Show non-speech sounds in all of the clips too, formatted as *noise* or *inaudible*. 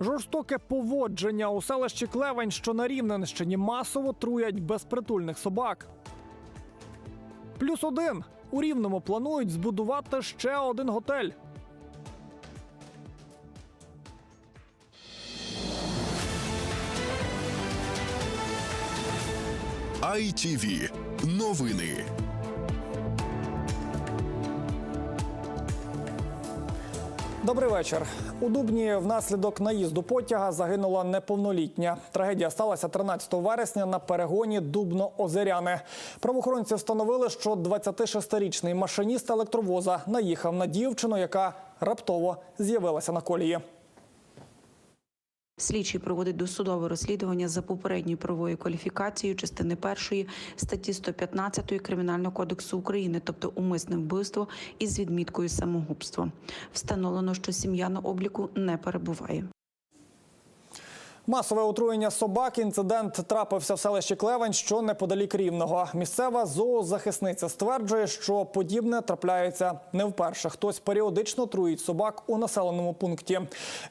Жорстоке поводження у селищі Клевень, що на Рівненщині масово труять безпритульних собак. Плюс один у Рівному планують збудувати ще один готель. ITV. Новини. Добрий вечір. У Дубні внаслідок наїзду потяга загинула неповнолітня. Трагедія сталася 13 вересня на перегоні Дубно-Озеряне. Правоохоронці встановили, що 26-річний машиніст електровоза наїхав на дівчину, яка раптово з'явилася на колії. Слідчий проводить досудове розслідування за попередньою правовою кваліфікацією частини першої статті 115 Кримінального кодексу України, тобто умисне вбивство із відміткою самогубства. Встановлено, що сім'я на обліку не перебуває. Масове отруєння собак. Інцидент трапився в селищі Клевень, що неподалік рівного. Місцева зоозахисниця стверджує, що подібне трапляється не вперше. Хтось періодично труїть собак у населеному пункті.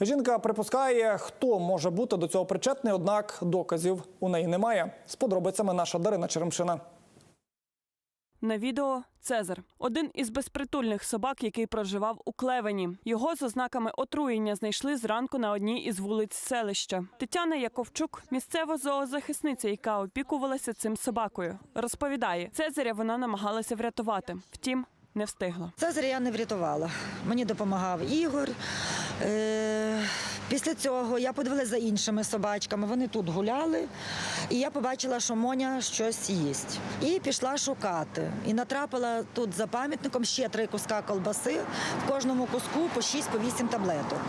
Жінка припускає, хто може бути до цього причетний, однак доказів у неї немає. З подробицями наша Дарина Черемшина. На відео Цезар один із безпритульних собак, який проживав у Клевені. Його з ознаками отруєння знайшли зранку на одній із вулиць селища. Тетяна Яковчук, місцева зоозахисниця, яка опікувалася цим собакою, розповідає, Цезаря вона намагалася врятувати. Втім, не встигла. Цезаря я не врятувала. Мені допомагав Ігор. Е, Після цього я подивилася за іншими собачками. Вони тут гуляли, і я побачила, що Моня щось їсть. І пішла шукати. І натрапила тут за пам'ятником ще три куска колбаси. В кожному куску по 6-8 таблеток.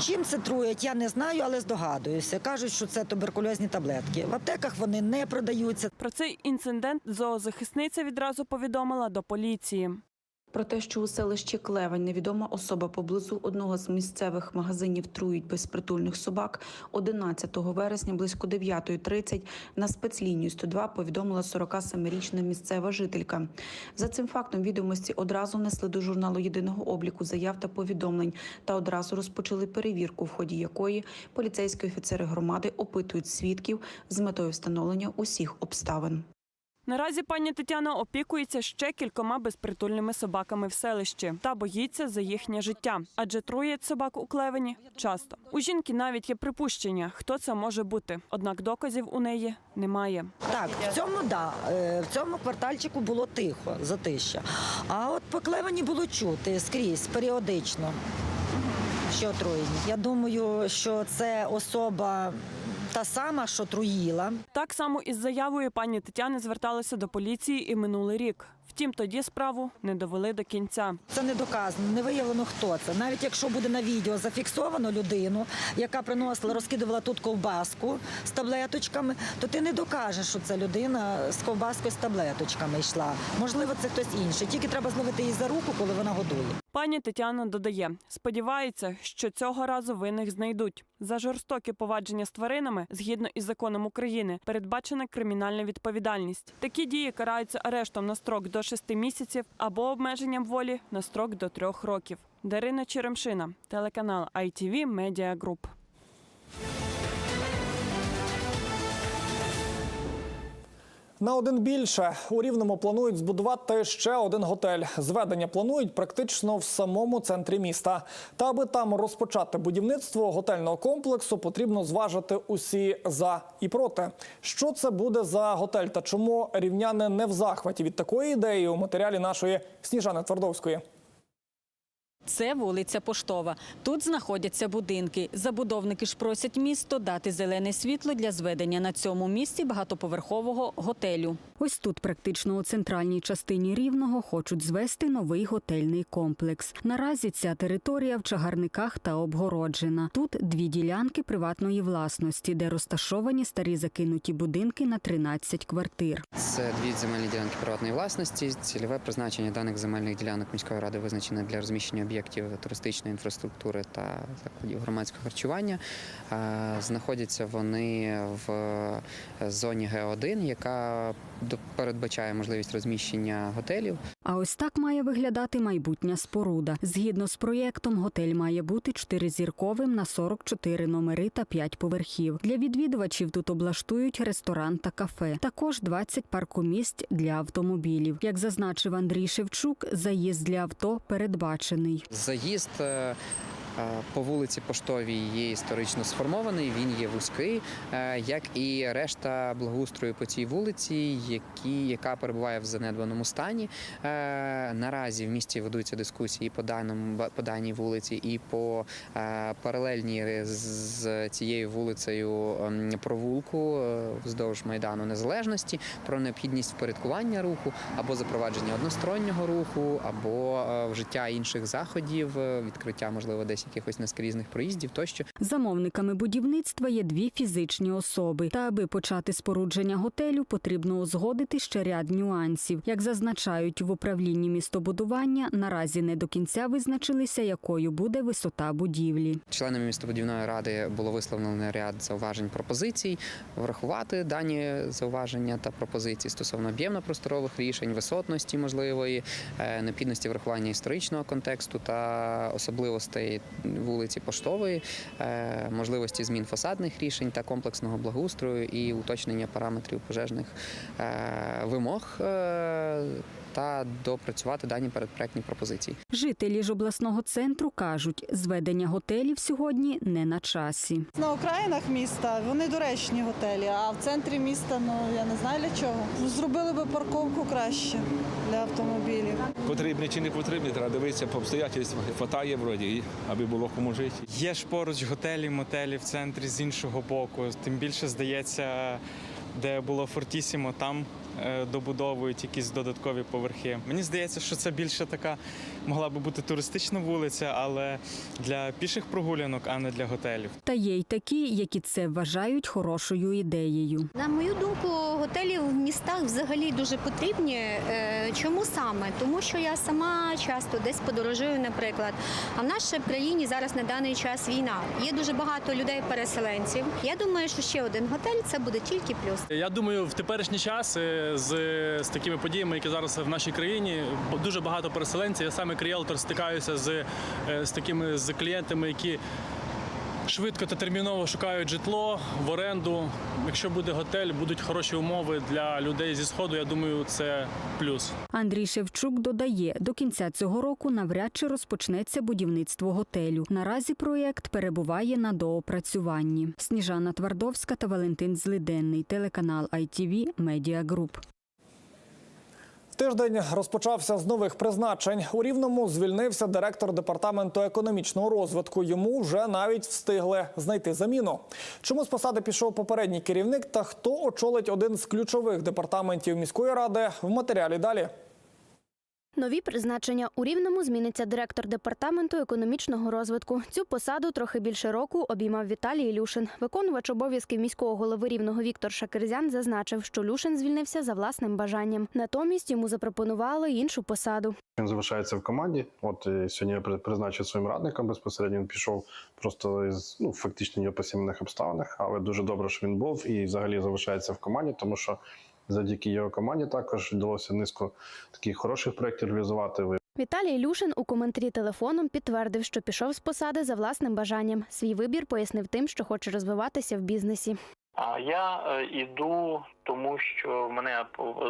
Чим це труять, я не знаю, але здогадуюся. Кажуть, що це туберкульозні таблетки. В аптеках вони не продаються. Про цей інцидент зоозахисниця відразу повідомила до поліції. Про те, що у селищі Клевень невідома особа поблизу одного з місцевих магазинів трують безпритульних собак, 11 вересня близько 9.30 на спецлінію 102 повідомила 47-річна місцева жителька. За цим фактом відомості одразу внесли до журналу єдиного обліку заяв та повідомлень та одразу розпочали перевірку, в ході якої поліцейські офіцери громади опитують свідків з метою встановлення усіх обставин. Наразі пані Тетяна опікується ще кількома безпритульними собаками в селищі та боїться за їхнє життя, адже труять собак у клевені часто. У жінки навіть є припущення, хто це може бути. Однак доказів у неї немає. Так, в цьому да. е, В цьому квартальчику було тихо, затища. А от по Клевені було чути скрізь, періодично. Що отруєння. Я думаю, що це особа та сама, що труїла. Так само із заявою пані Тетяни зверталися до поліції і минулий рік. Втім, тоді справу не довели до кінця. Це не доказано, не виявлено, хто це. Навіть якщо буде на відео зафіксовано людину, яка приносила, розкидувала тут ковбаску з таблеточками, то ти не докажеш, що це людина з ковбаскою з таблеточками йшла. Можливо, це хтось інший. Тільки треба зловити її за руку, коли вона годує. Пані Тетяна додає, сподівається, що цього разу винних знайдуть. За жорстоке повадження з тваринами, згідно із законом України, передбачена кримінальна відповідальність. Такі дії караються арештом на строк до 6 місяців або обмеженням волі на строк до 3 років. Дарина Черемшина, телеканал ITV Media Group. На один більше у рівному планують збудувати ще один готель. Зведення планують практично в самому центрі міста. Та аби там розпочати будівництво готельного комплексу, потрібно зважити усі за і проти. Що це буде за готель та чому рівняни не в захваті від такої ідеї у матеріалі нашої Сніжани Твардовської. Це вулиця Поштова. Тут знаходяться будинки. Забудовники ж просять місто дати зелене світло для зведення на цьому місці багатоповерхового готелю. Ось тут, практично у центральній частині Рівного, хочуть звести новий готельний комплекс. Наразі ця територія в чагарниках та обгороджена. Тут дві ділянки приватної власності, де розташовані старі закинуті будинки на 13 квартир. Це дві земельні ділянки приватної власності. Цільове призначення даних земельних ділянок міської ради визначене для розміщення об'єктів об'єктів туристичної інфраструктури та закладів громадського харчування. Знаходяться вони в е, зоні Г1, яка передбачає можливість розміщення готелів. А ось так має виглядати майбутня споруда. Згідно з проєктом, готель має бути чотиризірковим на 44 номери та 5 поверхів. Для відвідувачів тут облаштують ресторан та кафе. Також 20 паркомісць для автомобілів. Як зазначив Андрій Шевчук, заїзд для авто передбачений. Заїзд е, по вулиці Поштовій є історично сформований, він є вузький, е, як і решта благоустрою по цій вулиці, які, яка перебуває в занедбаному стані. Е, Наразі в місті ведуться дискусії по даному по даній вулиці і по е, паралельній з цією вулицею ем, провулку е, вздовж майдану незалежності про необхідність впорядкування руху або запровадження одностороннього руху, або е, вжиття інших заходів, е, відкриття можливо десь якихось наскрізних проїздів тощо. Замовниками будівництва є дві фізичні особи. Та аби почати спорудження готелю, потрібно узгодити ще ряд нюансів. Як зазначають в управлінні містобудування, наразі не до кінця визначилися, якою буде висота будівлі. Членами містобудівної ради було висловлено ряд зауважень пропозицій, врахувати дані зауваження та пропозиції стосовно об'ємно-просторових рішень, висотності можливої, е, необхідності врахування історичного контексту та особливостей вулиці Поштової, е, можливості змін фасадних рішень та комплексного благоустрою і уточнення параметрів пожежних е, вимог. Та допрацювати дані передпроектні пропозиції. Жителі ж обласного центру кажуть, зведення готелів сьогодні не на часі. На окраїнах міста вони доречні готелі, а в центрі міста ну я не знаю для чого. Ну, Зробили би парковку краще для автомобілів. Потрібні чи не потрібні, треба дивитися по обстоятельствах. Хватає вроді, аби було кому жити. Є ж поруч готелі, мотелі в центрі з іншого боку. Тим більше здається, де було Фортісімо, там добудовують якісь додаткові поверхи. Мені здається, що це більше така могла би бути туристична вулиця, але для піших прогулянок, а не для готелів. Та є й такі, які це вважають хорошою ідеєю. На мою думку, готелі в містах взагалі дуже потрібні. Е, Чому саме? Тому що я сама часто десь подорожую, наприклад. А в нашій країні зараз на даний час війна. Є дуже багато людей-переселенців. Я думаю, що ще один готель це буде тільки плюс. Я думаю, в теперішній час е, з, з такими подіями, які зараз в нашій країні, дуже багато переселенців. Я саме кріелтор стикаюся з, е, з такими з клієнтами, які швидко та терміново шукають житло в оренду. Якщо буде готель, будуть хороші умови для людей зі сходу. Я думаю, це плюс. Андрій Шевчук додає, до кінця цього року навряд чи розпочнеться будівництво готелю. Наразі проєкт перебуває на доопрацюванні. Сніжана Твардовська та Валентин Злиденний, телеканал ITV Media Group. Тиждень розпочався з нових призначень. У Рівному звільнився директор департаменту економічного розвитку. Йому вже навіть встигли знайти заміну. Чому з посади пішов попередній керівник та хто очолить один з ключових департаментів міської ради в матеріалі далі. Нові призначення у Рівному зміниться директор департаменту економічного розвитку. Цю посаду трохи більше року обіймав Віталій Ілюшин. Виконувач обов'язків міського голови Рівного Віктор Шакирзян зазначив, що Люшин звільнився за власним бажанням. Натомість йому запропонували іншу посаду. Він залишається в команді. От сьогодні я при- призначив своїм радником безпосередньо. Він пішов просто із ну фактично не по сімейних обставинах, але дуже добре, що він був і взагалі залишається в команді, тому що завдяки його команді також вдалося низку таких хороших проєктів реалізувати. Віталій Ілюшин у коментарі телефоном підтвердив, що пішов з посади за власним бажанням. Свій вибір пояснив тим, що хоче розвиватися в бізнесі. А я е, іду, тому що в мене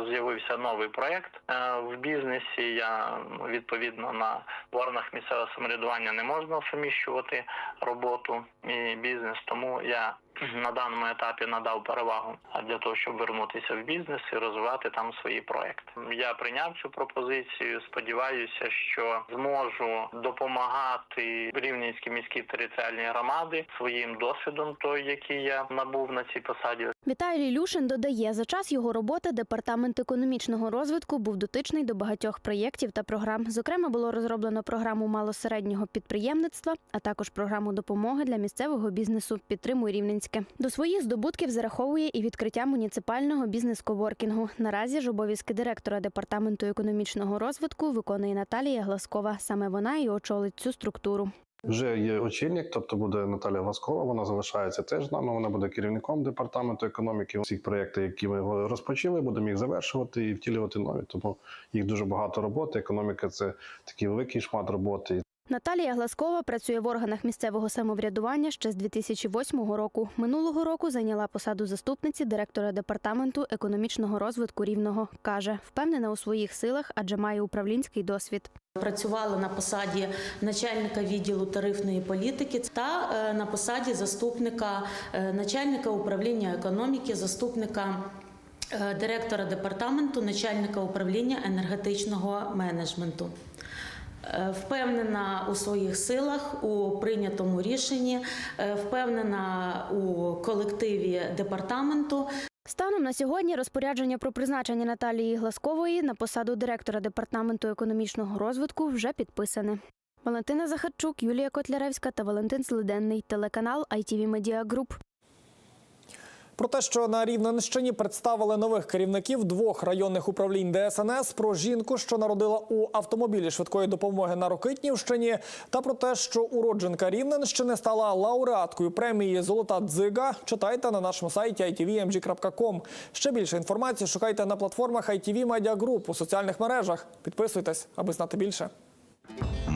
з'явився новий проект Е, в бізнесі. Я ну, відповідно на органах місцевого самоврядування не можна суміщувати роботу і бізнес. Тому я на даному етапі надав перевагу для того, щоб вернутися в бізнес і розвивати там свої проекти. Я прийняв цю пропозицію. Сподіваюся, що зможу допомагати Рівненській міській територіальній громади своїм досвідом, той, який я набув на цій посаді. Віталій Ілюшин додає, за час його роботи департамент економічного розвитку був дотичний до багатьох проєктів та програм. Зокрема, було розроблено програму малосереднього підприємництва, а також програму допомоги для місцевого бізнесу. Підтримує Рівненська громадське. До своїх здобутків зараховує і відкриття муніципального бізнес-коворкінгу. Наразі ж обов'язки директора департаменту економічного розвитку виконує Наталія Гласкова. Саме вона і очолить цю структуру. Вже є очільник, тобто буде Наталя Гласкова. Вона залишається теж з нами. Вона буде керівником департаменту економіки. Всі проєкти, які ми розпочали, будемо їх завершувати і втілювати нові. Тому їх дуже багато роботи. Економіка це такий великий шмат роботи. Наталія Гласкова працює в органах місцевого самоврядування ще з 2008 року. Минулого року зайняла посаду заступниці директора департаменту економічного розвитку рівного. каже, впевнена у своїх силах, адже має управлінський досвід. Працювала на посаді начальника відділу тарифної політики та е, на посаді заступника е, начальника управління економіки, заступника е, директора департаменту, начальника управління енергетичного менеджменту. Е, Впевнена у своїх силах, у прийнятому рішенні, е, впевнена у колективі департаменту. Станом на сьогодні розпорядження про призначення Наталії Гласкової на посаду директора департаменту економічного розвитку вже підписане. Валентина Захарчук, Юлія Котляревська та Валентин Слиденний. Телеканал ITV Media Group. Про те, що на Рівненщині представили нових керівників двох районних управлінь ДСНС, про жінку, що народила у автомобілі швидкої допомоги на Рокитнівщині, та про те, що уродженка Рівненщини стала лауреаткою премії Золота дзига. Читайте на нашому сайті itvmg.com. Ще більше інформації шукайте на платформах ITV Media Group у соціальних мережах. Підписуйтесь, аби знати більше.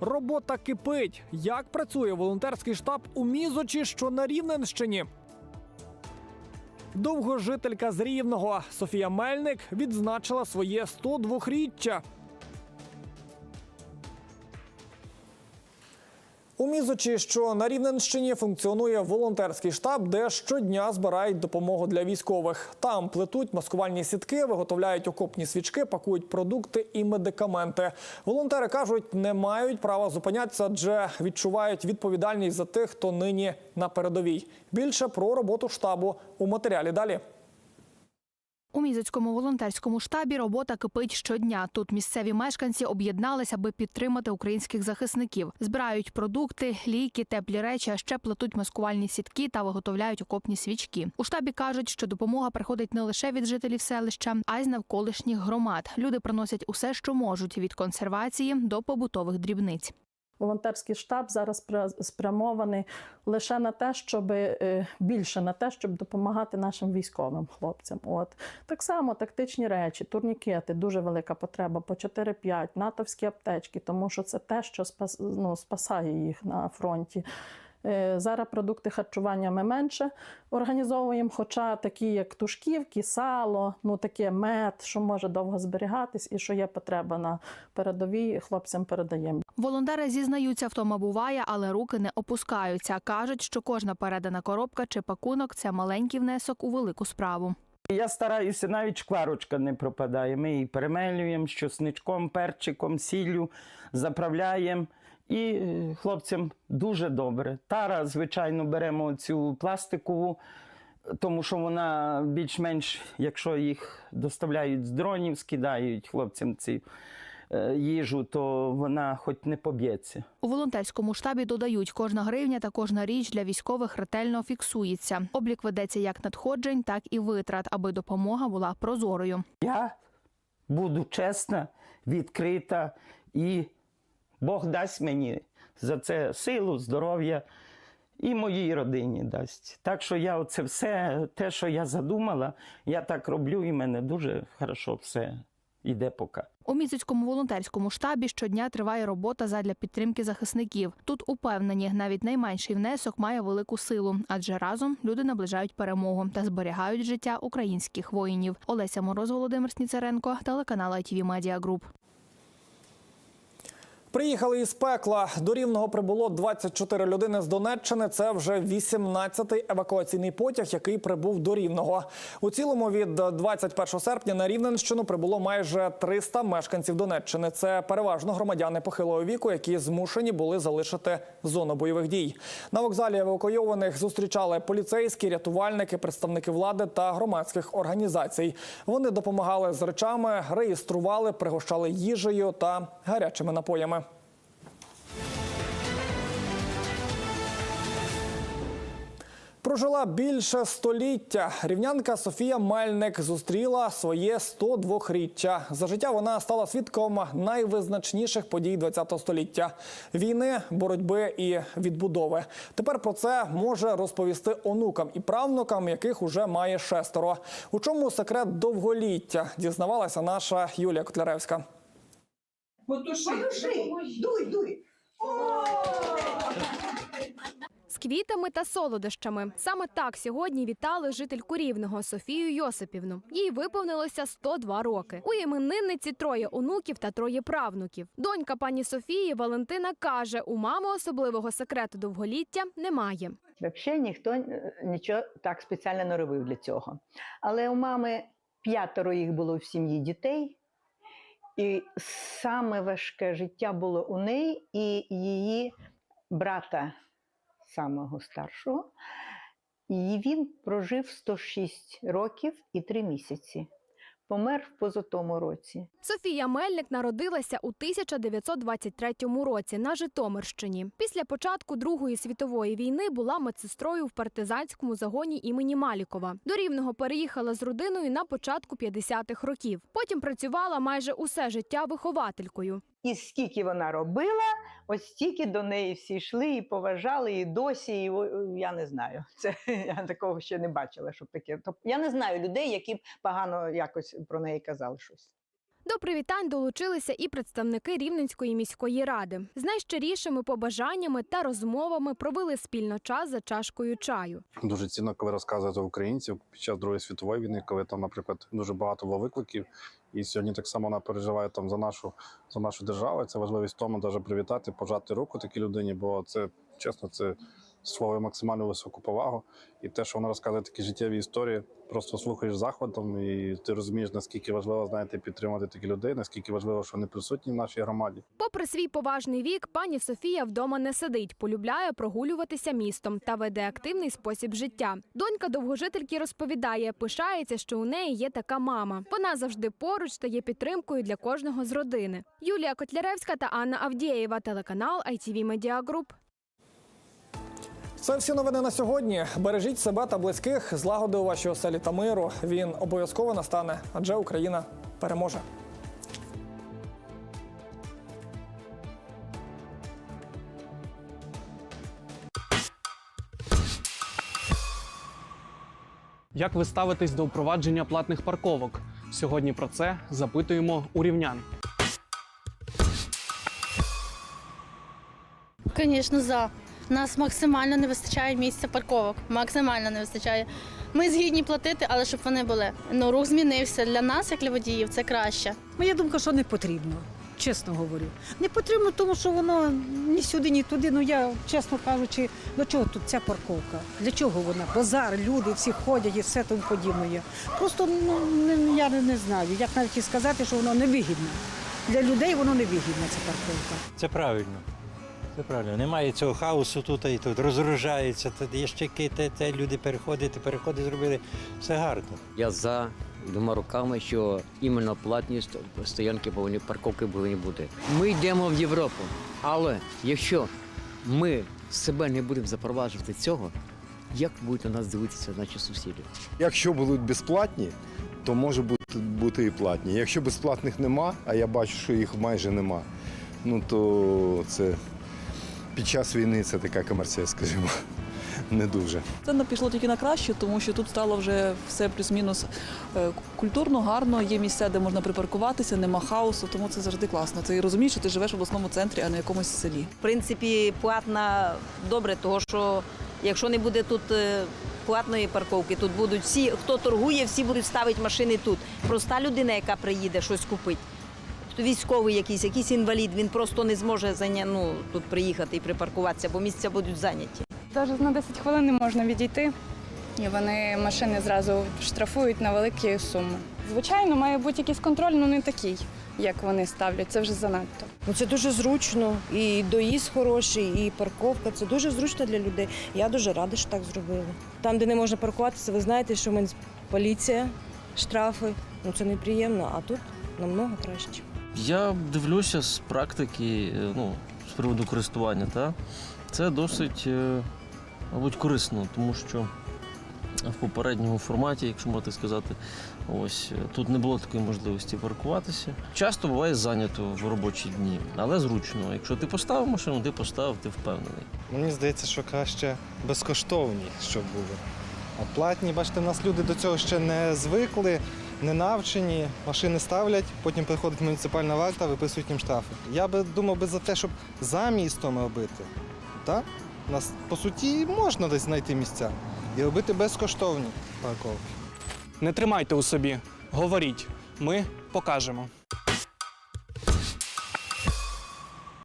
Робота кипить. Як працює волонтерський штаб у Мізочі, що на Рівненщині? Довгожителька з Рівного Софія Мельник відзначила своє 102-річчя. У Мізочі, що на Рівненщині, функціонує волонтерський штаб, де щодня збирають допомогу для військових. Там плетуть маскувальні сітки, виготовляють окопні свічки, пакують продукти і медикаменти. Волонтери кажуть, не мають права зупинятися, адже відчувають відповідальність за тих, хто нині на передовій. Більше про роботу штабу у матеріалі далі. У мізоцькому волонтерському штабі робота кипить щодня. Тут місцеві мешканці об'єдналися, аби підтримати українських захисників. Збирають продукти, ліки, теплі речі, а ще плетуть маскувальні сітки та виготовляють окопні свічки. У штабі кажуть, що допомога приходить не лише від жителів селища, а й з навколишніх громад. Люди приносять усе, що можуть від консервації до побутових дрібниць. Волонтерський штаб зараз спря- спрямований лише на те, щоб е, більше на те, щоб допомагати нашим військовим хлопцям. От так само тактичні речі, турнікети, дуже велика потреба по 4-5, натовські аптечки, тому що це те, що спас, ну, спасає їх на фронті. Е, Зараз продукти харчування ми менше організовуємо, хоча такі, як тушківки, сало, ну таке мед, що може довго зберігатись, і що є потреба на передовій, хлопцям передаємо. Волонтери зізнаються, втома буває, але руки не опускаються. кажуть, що кожна передана коробка чи пакунок це маленький внесок у велику справу. Я стараюся, навіть шкварочка не пропадає. Ми її перемелюємо з чесничком, перчиком, сіллю, заправляємо. І е, хлопцям дуже добре. Тара, звичайно, беремо цю пластикову, тому що вона більш-менш, якщо їх доставляють з дронів, скидають хлопцям ці е, їжу, то вона хоч не поб'ється. У волонтерському штабі додають, кожна гривня та кожна річ для військових ретельно фіксується. Облік ведеться як надходжень, так і витрат, аби допомога була прозорою. Я буду чесна, відкрита і Бог дасть мені за це силу, здоров'я і моїй родині дасть. Так що я оце все, те, що я задумала, я так роблю, і мене дуже хорошо все йде поки. У місяцькому волонтерському штабі щодня триває робота задля підтримки захисників. Тут упевнені, навіть найменший внесок має велику силу, адже разом люди наближають перемогу та зберігають життя українських воїнів. Олеся Мороз, Володимир Сніцаренко, телеканал ITV Media Group. Приїхали із пекла. До Рівного прибуло 24 людини з Донеччини. Це вже 18-й евакуаційний потяг, який прибув до Рівного. У цілому від 21 серпня на Рівненщину прибуло майже 300 мешканців Донеччини. Це переважно громадяни похилого віку, які змушені були залишити зону бойових дій. На вокзалі евакуйованих зустрічали поліцейські, рятувальники, представники влади та громадських організацій. Вони допомагали з речами, реєстрували, пригощали їжею та гарячими напоями. Прожила більше століття. Рівнянка Софія Мельник зустріла своє 102-річчя. За життя вона стала свідком найвизначніших подій ХХ століття: війни, боротьби і відбудови. Тепер про це може розповісти онукам і правнукам, яких уже має шестеро. У чому секрет довголіття? Дізнавалася наша Юлія Котляревська. Потуши. Дуй, дуй. З квітами та солодощами. Саме так сьогодні вітали жительку Рівного Софію Йосипівну. Їй виповнилося 102 роки. У іменинниці троє онуків та троє правнуків. Донька пані Софії Валентина каже: у мами особливого секрету довголіття немає. Взагалі ніхто е, нічого так спеціально не робив для цього. Але у мами п'ятеро їх було в сім'ї дітей, і саме важке життя було у неї і її брата, самого старшого. І він прожив 106 років і 3 місяці. Помер в позатому році. Софія Мельник народилася у 1923 році на Житомирщині. Після початку Другої світової війни була медсестрою в партизанському загоні імені Малікова. До Рівного переїхала з родиною на початку 50-х років. Потім працювала майже усе життя вихователькою. І скільки вона робила, ось стільки до неї всі йшли і поважали, і досі. І, я не знаю. *laughs* Це я такого ще не бачила, щоб таке. Тобто я не знаю людей, які б погано якось про неї казали щось. До привітань долучилися і представники Рівненської міської ради. З найщирішими побажаннями та розмовами провели спільно час за чашкою чаю. Дуже цінно, коли розказуєте українців під час Другої світової війни, коли там, наприклад, дуже багато було викликів. І сьогодні так само вона переживає там за нашу за нашу державу. Це важливість тому, навіть привітати, пожати руку такій людині, бо це чесно, це слово максимально високу повагу. І те, що вона розказує такі життєві історії, просто слухаєш захватом, і ти розумієш, наскільки важливо знаєте, підтримати таких людей, наскільки важливо, що вони присутні в нашій громаді. Попри свій поважний вік, пані Софія вдома не сидить, полюбляє прогулюватися містом та веде активний спосіб життя. Донька довгожительки розповідає, пишається, що у неї є така мама. Вона завжди поруч та є підтримкою для кожного з родини. Юлія Котляревська та Анна Авдієва, телеканал ITV Media Group. Це всі новини на сьогодні. Бережіть себе та близьких, злагоди у вашій оселі та миру. Він обов'язково настане, адже Україна переможе. Як ви ставитесь до впровадження платних парковок? Сьогодні про це запитуємо у рівнян. Звісно, за. Нас максимально не вистачає місця парковок. Максимально не вистачає. Ми згідні платити, але щоб вони були. Ну, рух змінився для нас, як для водіїв, це краще. Моя думка, що не потрібно, чесно говорю. Не потрібно, тому що воно ні сюди, ні туди. Ну я, чесно кажучи, до чого тут ця парковка? Для чого вона? Базар, люди всі ходять і все тому подібне. Просто ну, не- я не, не знаю, як навіть і сказати, що воно невигідне. Для людей воно невигідна, ця парковка. Це правильно. Це правильно. Немає цього хаосу тут і тут. Розгружається, тут ящики, те, те, люди переходять, переходи зробили. Все гарно. Я за двома руками, що іменно платні стоянки повинні, парковки повинні бути. Ми йдемо в Європу, але якщо ми себе не будемо запроваджувати цього, як будуть на нас дивитися наші сусіди? Якщо будуть безплатні, то може бути, бути і платні. Якщо безплатних нема, а я бачу, що їх майже нема, ну то це під час війни це така комерція, скажімо, не дуже. Це не пішло тільки на краще, тому що тут стало вже все плюс-мінус е, культурно, гарно. Є місця, де можна припаркуватися, нема хаосу, тому це завжди класно. Ти розумієш, що ти живеш в обласному центрі, а не в якомусь селі. В принципі, платна добре, тому що якщо не буде тут е, платної парковки, тут будуть всі, хто торгує, всі будуть ставити машини тут. Проста людина, яка приїде щось купити, то військовий якийсь, якийсь інвалід, він просто не зможе зайня... ну, тут приїхати і припаркуватися, бо місця будуть зайняті. Навіть на 10 хвилин не можна відійти, і вони машини зразу штрафують на великі суми. Звичайно, має бути якийсь контроль, але не такий, як вони ставлять. Це вже занадто. Ну це дуже зручно. І доїзд хороший, і парковка. Це дуже зручно для людей. Я дуже рада, що так зробили. Там, де не можна паркуватися, ви знаєте, що ми поліція, штрафи. Ну це неприємно, а тут намного краще. Я дивлюся з практики, е, ну, з приводу користування, та це досить, е, мабуть, корисно, тому що в попередньому форматі, якщо можна сказати, ось е, тут не було такої можливості паркуватися. Часто буває зайнято в робочі дні, але зручно. Якщо ти поставив машину, ти поставив, ти впевнений. Мені здається, що краще безкоштовні, щоб були. А платні, бачите, нас люди до цього ще не звикли, не навчені, машини ставлять, потім приходить муніципальна варта, виписують їм штрафи. Я би думав би за те, щоб за містом робити. Так? У нас, по суті, можна десь знайти місця і робити безкоштовні парковки. Не тримайте у собі, говоріть. Ми покажемо.